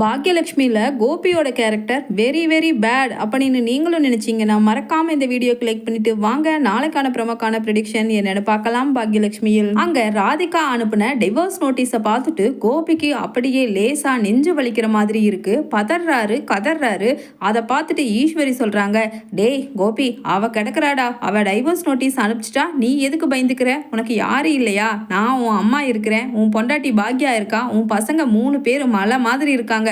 பாக்யலட்சுமியில் கோபியோட character very very bad அப்படின்னு நீங்களும் நினைச்சீங்கன்னா மறக்காமல் இந்த வீடியோ கிளிக் பண்ணிட்டு வாங்க. நாளைக்கான பிரமக்கான ப்ரிடிக்ஷன் என்னன்னு பார்க்கலாம் பாக்யலட்சுமியில் அங்கே ராதிகா அனுப்பின டிவோர்ஸ் நோட்டீஸை பார்த்துட்டு கோபிக்கு அப்படியே லேசா நெஞ்சு வலிக்கிற மாதிரி இருக்கு. பதறாரு கதறாரு. அதை பார்த்துட்டு ஈஸ்வரி சொல்கிறாங்க டேய் கோபி அவ கிடக்குறாடா. அவ டைவோர்ஸ் நோட்டீஸ் அனுப்பிச்சிட்டா. நீ எதுக்கு பயந்துக்கிற? உனக்கு யாரும் இல்லையா? நான் உன் அம்மா இருக்கிறேன். உன் பொண்டாட்டி பாக்யா இருக்கா? உன் பசங்க மூணு பேர் மலை மாதிரி இருக்காங்க.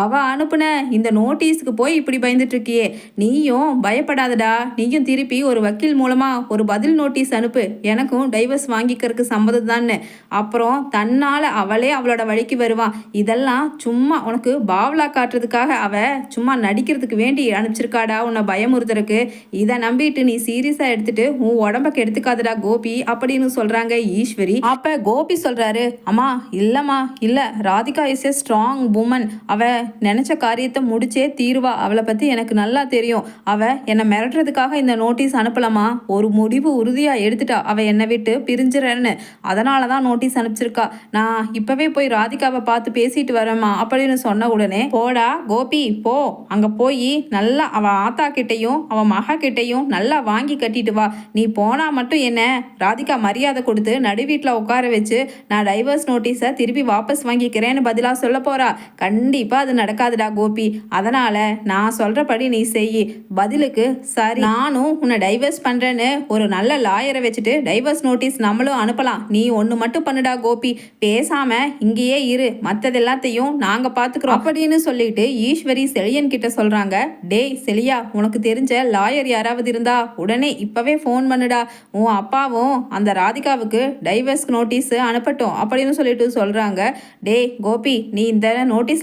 அவள் அனுப்புன இந்த நோட்டீஸுக்கு போய் இப்படி பயந்துட்டு இருக்கியே நீயும் பயப்படாதடா. நீயும் திருப்பி ஒரு வக்கீல் மூலமாக ஒரு பதில் நோட்டீஸ் அனுப்பு. எனக்கும் டைவர்ஸ் வாங்கிக்கிறதுக்கு சம்மதம் தான்னு. அப்புறம் தன்னால் அவளே அவளோட வழிக்கு வருவான் இதெல்லாம் சும்மா உனக்கு பாவலா காட்டுறதுக்காக அவள் சும்மா நடிக்கிறதுக்கு வேண்டி அனுப்பிச்சிருக்காடா உன்னை பயமுறுத்துறக்கு இதை நம்பிட்டு நீ சீரியஸாக எடுத்துட்டு உன் உடம்புக்கு எடுத்துக்காதடா கோபி அப்படின்னு சொல்கிறாங்க ஈஸ்வரி. அப்போ கோபி சொல்கிறாரு அம்மா இல்லைம்மா இல்லை. Radhika is a strong woman அவள் நினச்ச காரியத்தை முடிச்சே தீருவா. அவளை பற்றி எனக்கு நல்லா தெரியும். அவள் என்னை மிரட்டுறதுக்காக இந்த நோட்டீஸ் அனுப்பலாமா ஒரு முடிவு உறுதியாக எடுத்துட்டா. அவள் என்னை விட்டு பிரிஞ்சிடறேன்னு அதனால தான் நோட்டீஸ் அனுப்பிச்சிருக்கா. நான் இப்போவே போய் ராதிகாவை பார்த்து பேசிட்டு வரேம்மா அப்படின்னு சொன்ன உடனே போடா கோபி போ. அங்கே போய் நல்லா அவள் ஆத்தா கிட்டேயும் அவன் மகா கிட்டேயும் நல்லா வாங்கி கட்டிட்டு வா. நீ போனால் மட்டும் என்ன? ராதிகா மரியாதை கொடுத்து நடு வீட்டில் உட்கார வச்சு நான் டைவர்ஸ் நோட்டீஸை திருப்பி வாபஸ் வாங்கிக்கிறேன்னு பதிலாக சொல்ல கண் கண்டிப்பாக அது நடக்காதுடா கோபி. அதனால் நான் சொல்கிறபடி நீ செய் பதிலுக்கு சரி நானும் உன்னை டைவர்ஸ் பண்ணுறேன்னு ஒரு நல்ல லாயரை வச்சுட்டு டைவர்ஸ் நோட்டீஸ் நம்மளும் அனுப்பலாம். நீ ஒன்று மட்டும் பண்ணுடா கோபி. பேசாமல் இங்கேயே இரு. மற்றது எல்லாத்தையும் நாங்கள் பார்த்துக்குறோம் அப்படின்னு சொல்லிட்டு ஈஸ்வரி செழியன் கிட்ட சொல்கிறாங்க டேய் செலியா உனக்கு தெரிஞ்ச லாயர் யாராவது இருந்தா உடனே இப்போவே ஃபோன் பண்ணுடா. உன் அப்பாவும் அந்த ராதிகாவுக்கு டைவர்ஸ் நோட்டீஸ் அனுப்பட்டும் அப்படின்னு சொல்லிட்டு சொல்கிறாங்க டேய் கோபி நீ இந்த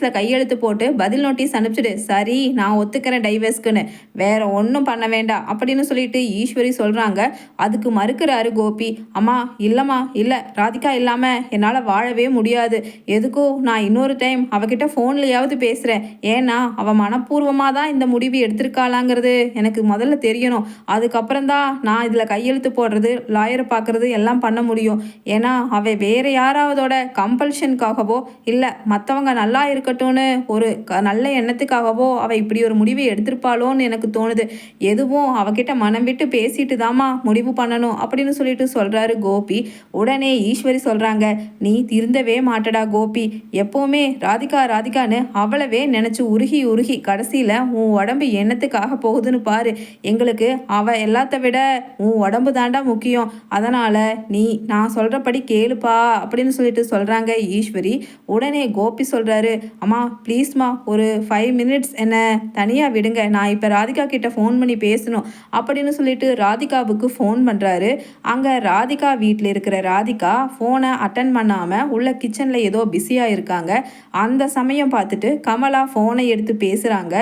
நோட்டீஸ்ல கையெழுத்து போட்டு பதில் நோட்டீஸ் அனுப்பிச்சிடு. சரி நான் ஒத்துக்கிறேன் டைவர்ஸ்க்குன்னு. வேற ஒன்றும் பண்ண வேண்டாம் அப்படின்னு சொல்லிட்டு ஈஸ்வரி சொல்கிறாங்க அதுக்கு மறுக்கிறாரு கோபி. அம்மா இல்லைம்மா இல்லை. ராதிகா இல்லாமல் என்னால் வாழவே முடியாது. எதுக்கோ நான் இன்னொரு டைம் அவகிட்ட ஃபோன்லையாவது பேசுகிறேன் ஏன்னா அவள் மனப்பூர்வமாக தான் இந்த முடிவு எடுத்திருக்காளாங்கிறது எனக்கு முதல்ல தெரியணும். அதுக்கப்புறம் தான் நான் இதில் கையெழுத்து போடுறது லாயரை பார்க்குறது எல்லாம் பண்ண முடியும். ஏன்னா அவள் வேறு யாராவதோட கம்பல்ஷனுக்காகவோ இல்லை மற்றவங்க நல்லா இருக்கட்டும்னு ஒரு க நல்ல எண்ணத்துக்காகவோ அவள் இப்படி ஒரு முடிவை எடுத்திருப்பாளோன்னு எனக்கு தோணுது. எதுவும் அவகிட்ட மனம் விட்டு பேசிட்டு தாமா முடிவு பண்ணணும் அப்படின்னு சொல்லிட்டு சொல்கிறாரு கோபி. உடனே ஈஸ்வரி சொல்கிறாங்க நீ திருந்தவே மாட்டடா கோபி. எப்போவுமே ராதிகா ராதிகான்னு அவளவே நினச்சி உருகி உருகி கடைசியில் உன் உடம்பு என்னத்துக்காக போகுதுன்னு பாரு. எங்களுக்கு அவள் எல்லாத்த விட உன் உடம்பு தாண்டா முக்கியம். அதனால் நீ நான் சொல்கிறபடி கேளுப்பா அப்படின்னு சொல்லிட்டு சொல்கிறாங்க ஈஸ்வரி. உடனே கோபி சொல்கிறாரு அம்மா ப்ளீஸ்மா ஒரு ஃபைவ் மினிட்ஸ் என்னை தனியாக விடுங்க. நான் இப்போ ராதிகா கிட்டே ஃபோன் பண்ணி பேசணும் அப்படின்னு சொல்லிட்டு ராதிகாவுக்கு ஃபோன் பண்ணுறாரு அங்கே ராதிகா வீட்டில் இருக்கிற ராதிகா ஃபோனை அட்டன் பண்ணாமல் உள்ள கிச்சனில் ஏதோ பிஸியாக இருக்காங்க. அந்த சமயம் பார்த்துட்டு கமலா ஃபோனை எடுத்து பேசுகிறாங்க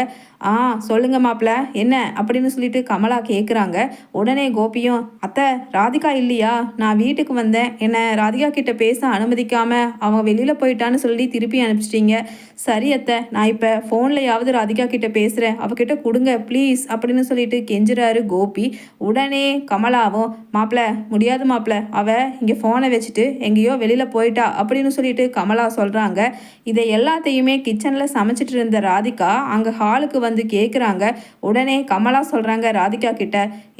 ஆ சொல்லுங்க மாப்பிள்ள என்ன? அப்படின்னு சொல்லிட்டு கமலா கேட்குறாங்க உடனே கோபியும் அத்தை ராதிகா இல்லையா? நான் வீட்டுக்கு வந்தேன். என்னை ராதிகா கிட்ட பேச அனுமதிக்காமல் அவங்க வெளியில் போயிட்டான்னு சொல்லி திருப்பி அனுப்பிச்சிட்டீங்க. சரி அத்தை நான் இப்போ ஃபோன்லையாவது ராதிகா கிட்ட பேசுகிறேன் அவகிட்ட கொடுங்க ப்ளீஸ் அப்படின்னு சொல்லிட்டு கெஞ்சுறாரு கோபி. உடனே கமலாவும் மாப்பிள்ள முடியாது மாப்பிள்ள அவ இங்கே ஃபோனை வச்சுட்டு எங்கேயோ வெளியில் போயிட்டா அப்படின்னு சொல்லிட்டு கமலா சொல்கிறாங்க இதை எல்லாத்தையுமே கிச்சனில் சமைச்சிட்டு இருந்த ராதிகா அங்கே ஹாலுக்கு வந்து கேட்குறாங்க உடனே கமலா சொல்கிறாங்க ராதிகா கிட்ட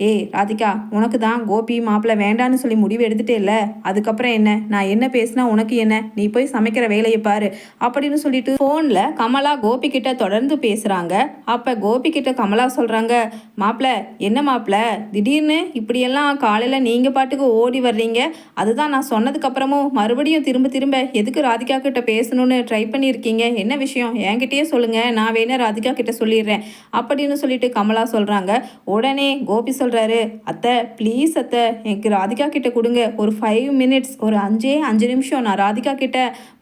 ஏய் ராதிகா உனக்கு தான் கோபி மாப்பிள்ள வேண்டான்னு சொல்லி முடிவு எடுத்துட்டே இல்லை. அதுக்கப்புறம் என்ன? நான் என்ன பேசினா உனக்கு என்ன? நீ போய் சமைக்கிற வேலையை பாரு அப்படின்னு சொல்லிட்டு ஃபோனில் கமலா கோபி கிட்ட தொடர்ந்து பேசுகிறாங்க அப்போ கோபி கிட்ட கமலா சொல்கிறாங்க மாப்பிள்ள என்ன மாப்பிள்ள திடீர்னு இப்படியெல்லாம் காலையில் நீங்கள் பாட்டுக்கு ஓடி வர்றீங்க. அதுதான் நான் சொன்னதுக்கப்புறமும் மறுபடியும் திரும்ப திரும்ப எதுக்கு ராதிகா கிட்ட பேசணும்னு ட்ரை பண்ணியிருக்கீங்க? என்ன விஷயம்? என்கிட்டயே சொல்லுங்கள் நான் வேணா ராதிகா கிட்ட சொல்லிடுறேன். அப்படின்னு சொல்லிட்டு கமலா சொல்கிறாங்க உடனே கோபி சொல்கிறாரு அத்தை ப்ளீஸ் அத்தை எனக்கு ராதிகா கிட்ட கொடுங்க. ஒரு ஃபைவ் மினிட்ஸ் ஒரு அஞ்சே அஞ்சு நிமிஷம் நான் ராதிகா கிட்ட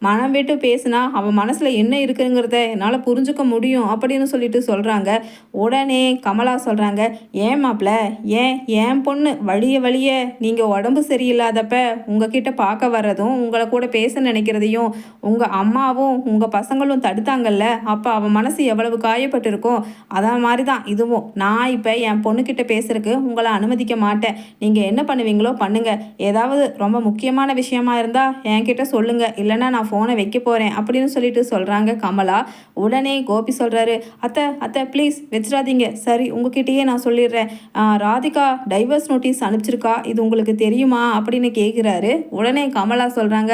மனம் விட்டு பேசினா அவன் மனசில் என்ன இருக்குங்கிறத என்னால் புரிஞ்சுக்க முடியும் அப்படின்னு சொல்லிட்டு சொல்கிறாங்க உடனே கமலா சொல்கிறாங்க ஏன் மாப்பிள்ள ஏன்? ஏன் பொண்ணு? வழிய வழிய. நீங்கள் உடம்பு சரியில்லாதப்ப உங்ககிட்ட பார்க்க வர்றதும் உங்களை கூட பேச நினைக்கிறதையும் உங்கள் அம்மாவும் உங்கள் பசங்களும் தடுத்தாங்கல்ல? அப்போ அவன் மனசு எவ்வளவு காயப்பட்டிருக்கும்? அதான் மாதிரி தான் இதுவும் நான் இப்போ என் பொண்ணுக்கிட்ட பேசுறதுக்கு உங்களை அனுமதிக்க மாட்டேன். நீங்கள் என்ன பண்ணுவீங்களோ பண்ணுங்கள் ஏதாவது ரொம்ப முக்கியமான விஷயமா இருந்தால் என்கிட்ட சொல்லுங்கள் இல்லைன்னா நான் ஃபோனை வைக்க போகிறேன் அப்படின்னு சொல்லிட்டு சொல்கிறாங்க சொல்கிறாங்க கமலா. உடனே கோபி சொல்கிறாரு அத்தை அத்தை ப்ளீஸ் வச்சிடாதீங்க சரி உங்ககிட்டயே நான் சொல்லிடுறேன். ராதிகா டைவர்ஸ் நோட்டீஸ் அனுப்பிச்சிருக்கா? இது உங்களுக்கு தெரியுமா? அப்படின்னு கேட்குறாரு உடனே கமலா சொல்கிறாங்க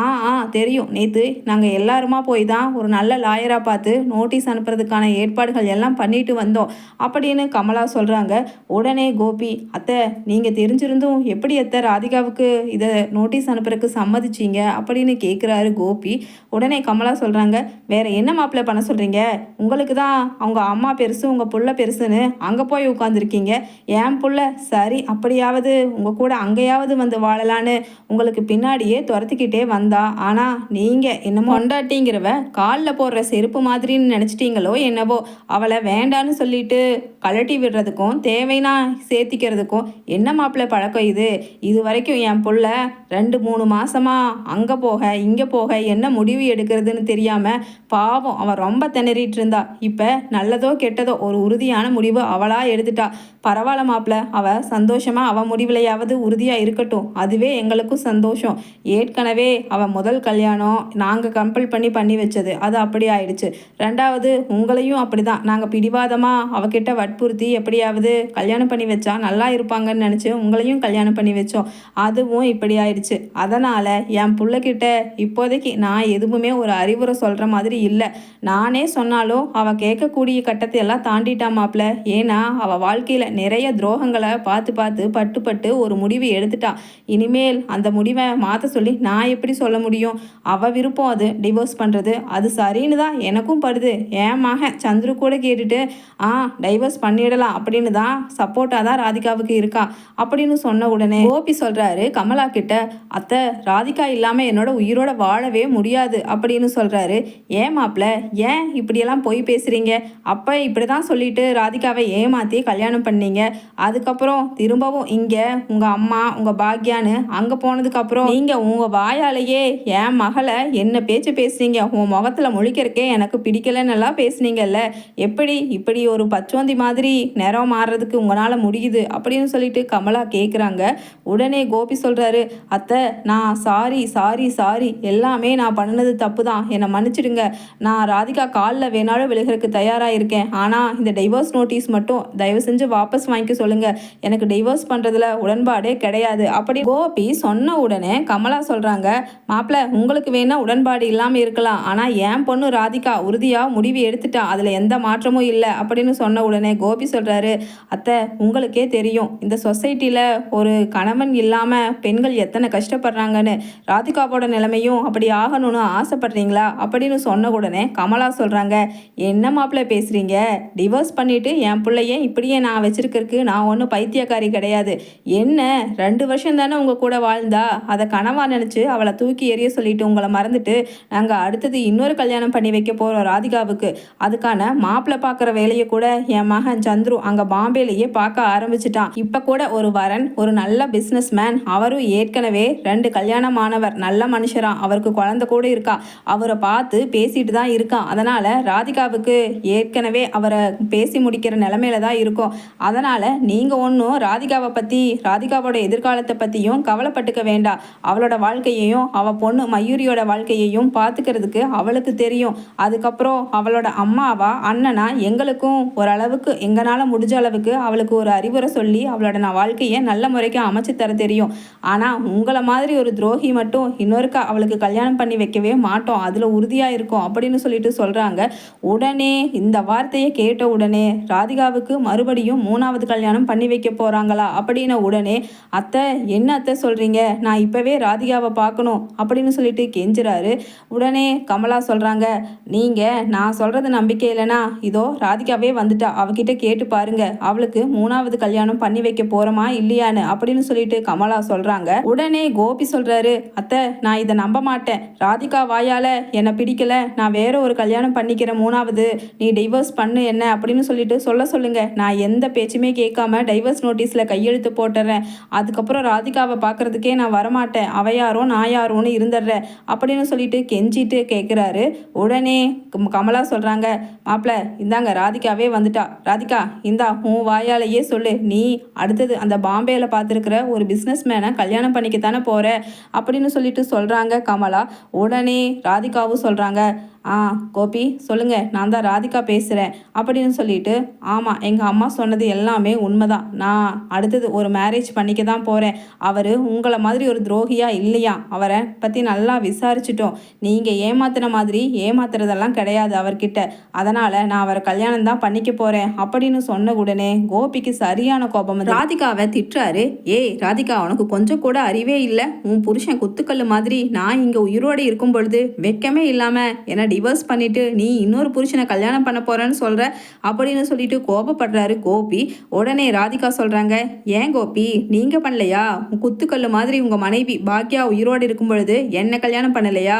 ஆ ஆ தெரியும். நேற்று நாங்கள் எல்லாருமா போய் தான் ஒரு நல்ல லாயராக பார்த்து நோட்டீஸ் அனுப்புறதுக்கான ஏற்பாடுகள் எல்லாம் பண்ணிட்டு வந்தோம். அப்படின்னு கமலா சொல்கிறாங்க உடனே கோபி அத்தை நீங்கள் தெரிஞ்சிருந்தும் எப்படி அத்தை ராதிகாவுக்கு இதை நோட்டீஸ் அனுப்புறதுக்கு சம்மதிச்சீங்க? அப்படின்னு கேட்குறாரு கோபி. உடனே கமலா சொல்கிறாங்க வேற என்ன மாப்பிள்ளை பண்ண சொல்கிறீங்க உங்களுக்கு தான் அவங்க அம்மா பெருசு உங்கள் புள்ள பெருசுன்னு அங்கே போய் உட்காந்துருக்கீங்க என் புள்ள சரி அப்படியாவது உங்கள் கூட அங்கேயாவது வந்து வாழலான்னு உங்களுக்கு பின்னாடியே துரத்திக்கிட்டே வந்தா. ஆனால் நீங்கள் என்னமோ கொண்டாட்டிங்கிறவ காலில் போடுற செருப்பு மாதிரின்னு நினச்சிட்டீங்களோ என்னவோ அவளை வேண்டான்னு சொல்லிட்டு கழட்டி விடுறதுக்கும் தேவைன்னா சேர்த்திக்கிறதுக்கும் என்ன மாப்பிள்ளை பழக்கம் இது? இது வரைக்கும் என் புள்ள ரெண்டு மூணு மாசமா அங்கே போக இங்கே போக என்ன முடிவு எடுக்கிறதுன்னு தெரியாமல் பாவம் அவன் ரொம்ப திணறிட்டு இருந்தா இப்போ நல்லதோ கெட்டதோ ஒரு உறுதியான முடிவு அவளாக எடுத்துட்டா. பரவாயில்ல மாப்பிள்ள அவள் சந்தோஷமாக அவள் முடிவுலையாவது உறுதியாக இருக்கட்டும். அதுவே எங்களுக்கும் சந்தோஷம். ஏற்கனவே அவன் முதல் கல்யாணம் நாங்கள் கம்பல் பண்ணி பண்ணி வச்சது. அது அப்படி ஆயிடுச்சு. ரெண்டாவது உங்களையும் அப்படி தான் நாங்கள் பிடிவாதமாக அவகிட்ட வற்புறுத்தி எப்படியாவது கல்யாணம் பண்ணி வச்சா நல்லா இருப்பாங்கன்னு நினச்சி உங்களையும் கல்யாணம் பண்ணி வச்சோம். அதுவும் இப்படி ஆயிடுச்சு. அதனால் என் பிள்ளைக்கிட்ட இப்போதைக்கு நான் எதுவுமே ஒரு அறிவுரை சொல்கிறேன் சொல்கிற மாதிரி இல்லை. நானே சொன்னாலும் அவள் கேட்கக்கூடிய கட்டத்தை எல்லாம் தாண்டிட்டா மாப்பிள்ள ஏன்னா அவள் வாழ்க்கையில் நிறைய துரோகங்களை பார்த்து பார்த்து பட்டு பட்டு ஒரு முடிவு எடுத்துட்டா. இனிமேல் அந்த முடிவை மாற்ற சொல்லி நான் எப்படி சொல்ல முடியும்? அவள் விருப்பம் அது டிவோர்ஸ் பண்ணுறது அது சரின்னு தான் எனக்கும் படுது. ஏன் மகன் சந்துரு கூட கேட்டுட்டு ஆ டைவர்ஸ் பண்ணிடலாம். அப்படின்னு தான் சப்போர்ட்டாக தான் ராதிகாவுக்கு இருக்கா? அப்படின்னு சொன்ன உடனே கோபி சொல்கிறாரு கமலா கிட்ட அத்தை ராதிகா இல்லாமல் என்னோட உயிரோட வாழவே முடியாது. அப்படின்னு சொல்கிறாரு ஏன் மாப்பிள்ள ஏன் இப்படியெல்லாம் போய் பேசுகிறீங்க அப்போ இப்படி தான் சொல்லிட்டு ராதிகாவை ஏமாற்றி கல்யாணம் பண்ணீங்க. அதுக்கப்புறம் திரும்பவும் இங்கே உங்கள் அம்மா உங்கள் பாக்யான்னு அங்கே போனதுக்கப்புறம் நீங்கள் உங்கள் வாயாலேயே என் மகளை என்ன பேச்சு பேசுனீங்க உன் முகத்தில் முழிக்கிறக்கே எனக்கு பிடிக்கலன்னு எல்லாம் பேசுனீங்கல்ல. எப்படி இப்படி ஒரு பச்சோந்தி மாதிரி நிறம் மாறுறதுக்கு உங்களால் முடியுது அப்படின்னு சொல்லிட்டு கமலா கேட்குறாங்க உடனே கோபி சொல்கிறாரு அத்தை நான் சாரி சாரி சாரி எல்லாமே நான் பண்ணினது தப்பு தான் என்னை மன்னிச்சு மன்னிச்சிடுங்க நான் ராதிகா காலில் வேணாலும் விழுகிறதுக்கு தயாராக இருக்கேன் ஆனால் இந்த டைவர்ஸ் நோட்டீஸ் மட்டும் தயவு செஞ்சு வாபஸ் வாங்கிக்க சொல்லுங்கள் எனக்கு டைவர்ஸ் பண்ணுறதுல உடன்பாடே கிடையாது. அப்படி கோபி சொன்ன உடனே கமலா சொல்கிறாங்க மாப்பிள்ள உங்களுக்கு வேணால் உடன்பாடு இல்லாமல் இருக்கலாம். ஆனால் என் பொண்ணு ராதிகா உறுதியாக முடிவு எடுத்துட்டா. அதில் எந்த மாற்றமும் இல்லை. அப்படின்னு சொன்ன உடனே கோபி சொல்கிறாரு அத்தை உங்களுக்கே தெரியும். இந்த சொசைட்டியில் ஒரு கணவன் இல்லாமல் பெண்கள் எத்தனை கஷ்டப்படுறாங்கன்னு. ராதிகாவோட நிலைமையும் அப்படி ஆகணும்னு ஆசைப்படுறீங்களா? அப்படின்னு சொன்ன உடனே கமலா சொல்கிறாங்க என்ன மாப்பிள்ள பேசுகிறீங்க டிவோர்ஸ் பண்ணிவிட்டு என் பிள்ளைய இப்படியே நான் வச்சுருக்கிறதுக்கு நான் ஒன்றும் பைத்தியக்காரி கிடையாது. என்ன? ரெண்டு வருஷம் தானே உங்கள் கூட வாழ்ந்தா? அதை கனவா நினச்சி அவளை தூக்கி எறிய சொல்லிட்டு உங்களை மறந்துட்டு நாங்கள் அடுத்தது இன்னொரு கல்யாணம் பண்ணி வைக்க போகிறோம் ராதிகாவுக்கு. அதுக்கான மாப்பிள்ளை பார்க்குற வேலையை கூட என் மகன் சந்துரு அங்கே பாம்பேலேயே பார்க்க ஆரம்பிச்சிட்டான். இப்போ கூட ஒரு வரன் ஒரு நல்ல பிஸ்னஸ் மேன் அவரும் ஏற்கனவே ரெண்டு கல்யாணமானவர். நல்ல மனுஷரா. அவருக்கு குழந்தை கூட இருக்கா. அவரை பார்த்து பேசிட்டு தான் இருக்கான் அதனால் ராதிகாவுக்கு ஏற்கனவே அவரை பேசி முடிக்கிற நிலமையில தான் இருக்கும். அதனால் நீங்கள் ஒன்றும் ராதிகாவை பற்றி ராதிகாவோட எதிர்காலத்தை பற்றியும் கவலைப்பட்டுக்க வேண்டாம். அவளோட வாழ்க்கையையும் அவள் பொண்ணு மயூரியோட வாழ்க்கையையும் பார்த்துக்கிறதுக்கு அவளுக்கு தெரியும். அதுக்கப்புறம் அவளோட அம்மாவா அண்ணனா எங்களுக்கும் ஓரளவுக்கு எங்களால் முடிஞ்ச அளவுக்கு அவளுக்கு ஒரு அறிவுரை சொல்லி அவளோட நான் வாழ்க்கையை நல்ல முறைக்கு அமைச்சு தர தெரியும். ஆனால் உங்களை மாதிரி ஒரு துரோகி மட்டும் இன்னொருக்கா அவளுக்கு கல்யாணம் பண்ணி வைக்கவே மாட்டோம். அதில் உறுதியாக இருக்கும் அப்படின்னு சொல்லிட்டு சொல்கிறாங்க உடனே இந்த வார்த்தையை கேட்ட உடனே ராதிகாவுக்கு மறுபடியும் மூணாவது கல்யாணம் பண்ணி வைக்க போகிறாங்களா அப்படின்ன உடனே அத்தை என்ன அத்தை சொல்கிறீங்க நான் இப்போவே ராதிகாவை பார்க்கணும் அப்படின்னு சொல்லிட்டு கெஞ்சுறாரு. உடனே கமலா சொல்கிறாங்க நீங்கள் நான் சொல்கிறது நம்பிக்கை இல்லைனா இதோ ராதிகாவே வந்துட்டா அவகிட்ட கேட்டு பாருங்க அவளுக்கு மூணாவது கல்யாணம் பண்ணி வைக்க போகிறோமா இல்லையான்னு அப்படின்னு சொல்லிட்டு கமலா சொல்கிறாங்க உடனே கோபி சொல்கிறாரு அத்தை நான் இதை நம்ப மாட்டேன். ராதிகா வாயால் என்னை பிடிக்கல. நான் வேற ஒரு கல்யாணம் பண்ணிக்கிறேன் மூணாவது. நீ டைவர்ஸ் பண்ணு என்ன? அப்படின்னு சொல்லிட்டு சொல்ல சொல்லுங்க. நான் எந்த பேச்சுமே கேட்காம டைவர்ஸ் நோட்டீஸில் கையெழுத்து போட்டுறேன். அதுக்கப்புறம் ராதிகாவை பார்க்கறதுக்கே நான் வரமாட்டேன். அவ யாரோ நான் யாரோன்னு இருந்துடுறேன். அப்படின்னு சொல்லிட்டு கெஞ்சிட்டு கேட்குறாரு உடனே கமலா சொல்கிறாங்க மாப்பிள்ள இந்தாங்க ராதிகாவே வந்துட்டா. ராதிகா இந்தா உன் வாயாலேயே சொல்லு. நீ அடுத்தது அந்த பாம்பேயில் பார்த்துருக்குற ஒரு பிஸ்னஸ் மேனை கல்யாணம் பண்ணிக்கத்தானே போகிற அப்படின்னு சொல்லிட்டு சொல்கிறாங்க கமலா. உடனே ராதிகாவும் சொல்கிறாங்க சொல்கிறாங்க ஆ கோபி சொல்லுங்கள் நான் தான் ராதிகா பேசுகிறேன் அப்படின்னு சொல்லிட்டு ஆமாம் எங்கள் அம்மா சொன்னது எல்லாமே உண்மைதான். நான் அடுத்தது ஒரு மேரேஜ் பண்ணிக்க தான் போகிறேன் அவர் உங்களை மாதிரி ஒரு துரோகியா இல்லையா? அவரை பற்றி நல்லா விசாரிச்சிட்டோம். நீங்கள் ஏமாத்தின மாதிரி ஏமாத்துறதெல்லாம் கிடையாது அவர்கிட்ட. அதனால் நான் அவரை கல்யாணம் தான் பண்ணிக்க போகிறேன் அப்படின்னு சொன்ன உடனே கோபிக்கு சரியான கோபம் ராதிகாவை திட்டுறாரு. ஏய் ராதிகா உனக்கு கொஞ்சம் கூட அறிவே இல்லை. உன் புருஷன் குத்துக்கல்லு மாதிரி நான் இங்கே உயிரோடு இருக்கும் பொழுது வெக்கமே இல்லாமல் என்னடி டிவோர்ஸ் பண்ணிட்டு நீ இன்னொரு புருஷனை கல்யாணம் பண்ண போகிறேன்னு சொல்கிற அப்படின்னு சொல்லிட்டு கோபப்படுறாரு கோபி. உடனே ராதிகா சொல்கிறாங்க ஏன் கோபி? நீங்கள் பண்ணலையா? குத்துக்கல்லு மாதிரி உங்கள் மனைவி பாக்கியா உயிரோடு இருக்கும் பொழுது என்ன கல்யாணம் பண்ணலையா?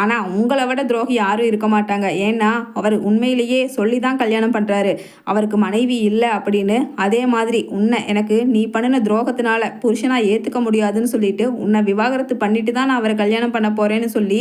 ஆனால் உங்களை விட துரோகி யாரும் இருக்க மாட்டாங்க. ஏன்னா அவர் உண்மையிலேயே சொல்லி தான் கல்யாணம் பண்ணுறாரு அவருக்கு மனைவி இல்லை அப்படின்னு. அதே மாதிரி உன்னை எனக்கு நீ பண்ணின துரோகத்தினால புருஷனாக ஏற்றுக்க முடியாதுன்னு சொல்லிட்டு உன்னை விவாகரத்து பண்ணிட்டு தான் நான் அவரை கல்யாணம் பண்ண போகிறேன்னு சொல்லி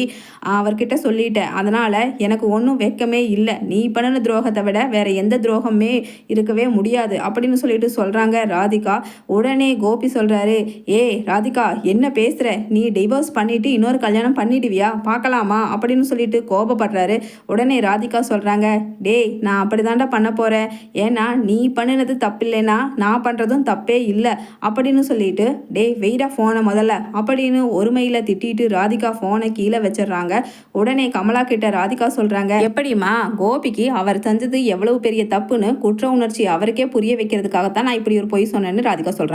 அவர்கிட்ட சொல்லிட்டேன். அதனால் எனக்கு ஒன்றும் வெக்கமே இல்லை. நீ பண்ணின துரோகத்தை விட வேற எந்த துரோகமே இருக்கவே முடியாது அப்படின்னு சொல்லிட்டு சொல்கிறாங்க ராதிகா. உடனே கோபி சொல்கிறாரு ஏய் ராதிகா என்ன பேசுகிற நீ டிவோர்ஸ் பண்ணிட்டு இன்னொரு கல்யாணம் பண்ணிடுவியா? பார்க்கலாமா? அப்படின்னு சொல்லிட்டு கோபப்படுறாரு. உடனே ராதிகா சொல்கிறாங்க டேய் நான் அப்படிதான்டா பண்ண போகிறேன் ஏன்னா நீ பண்ணினது தப்பில்லைன்னா நான் பண்ணுறதும் தப்பே இல்லை. அப்படின்னு சொல்லிட்டு டேய் வெயிடா ஃபோனை முதல்ல. அப்படின்னு ஒருமையில் திட்டிட்டு ராதிகா ஃபோனை கீழே வச்சிடுறாங்க. உடனே கமலா கிட்ட ராதிகா சொல்றாங்க. எப்படிமா கோபிக்கு அவர் செஞ்சது எவ்வளவு பெரிய தப்புன்னு குற்ற உணர்ச்சி அவருக்கே புரிய வைக்கிறதுக்காகத்தான் நான் இப்படி ஒரு பொய் சொன்னேன்னு ராதிகா சொல்றாங்க